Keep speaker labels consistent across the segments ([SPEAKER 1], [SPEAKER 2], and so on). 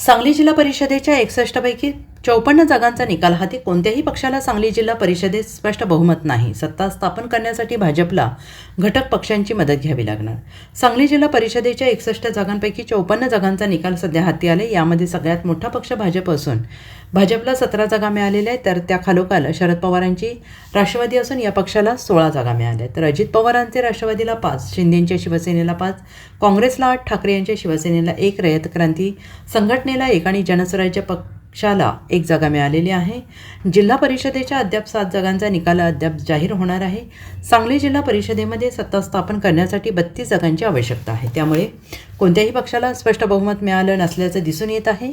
[SPEAKER 1] सांगली जिल्हा परिषदेच्या एकसष्टपैकी चौपन्न जागांचा निकाल. हाती कोणत्याही पक्षाला सांगली जिल्हा परिषदेत स्पष्ट बहुमत नाही. सत्ता स्थापन करण्यासाठी भाजपला घटक पक्षांची मदत घ्यावी लागणार. सांगली जिल्हा परिषदेच्या एकसष्ट जागांपैकी चौपन्न जागांचा निकाल सध्या हाती आले यामध्ये सगळ्यात मोठा पक्ष भाजप असून भाजपला सतरा जागा मिळालेल्या आहेत. तर त्या खालोखाल शरद पवारांची राष्ट्रवादी असून या पक्षाला सोळा जागा मिळाल्या तर अजित पवारांचे राष्ट्रवादीला पाच शिंदेंच्या शिवसेनेला पाच काँग्रेसला आठ ठाकरे यांच्या शिवसेनेला एक रयत क्रांती संघटनेला एक आणि जनस्वराज्य पक्षाला एक जागा मिळालेली आहे. जिल्हा परिषदेच्या अद्याप सात जागांचा निकाल अद्याप जाहीर होणार आहे. सांगली जिल्हा परिषदेमध्ये सत्ता स्थापन करण्यासाठी बत्तीस जागांची आवश्यकता आहे. त्यामुळे कोणत्याही पक्षाला स्पष्ट बहुमत मिळालं नसल्याचं दिसून येत आहे.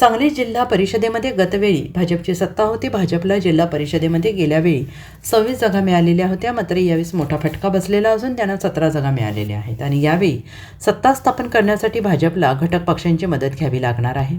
[SPEAKER 1] सांगली जिल्हा परिषदेमध्ये गतवेळी भाजपची सत्ता होती. भाजपला जिल्हा परिषदेमध्ये गेल्यावेळी सव्वीस जागा मिळालेल्या होत्या. मात्र यावेळेस मोठा फटका बसलेला असून त्यांना सतरा जागा मिळालेल्या आहेत. आणि यावेळी सत्ता स्थापन करण्यासाठी भाजपला घटक पक्षांची मदत घ्यावी लागणार आहे.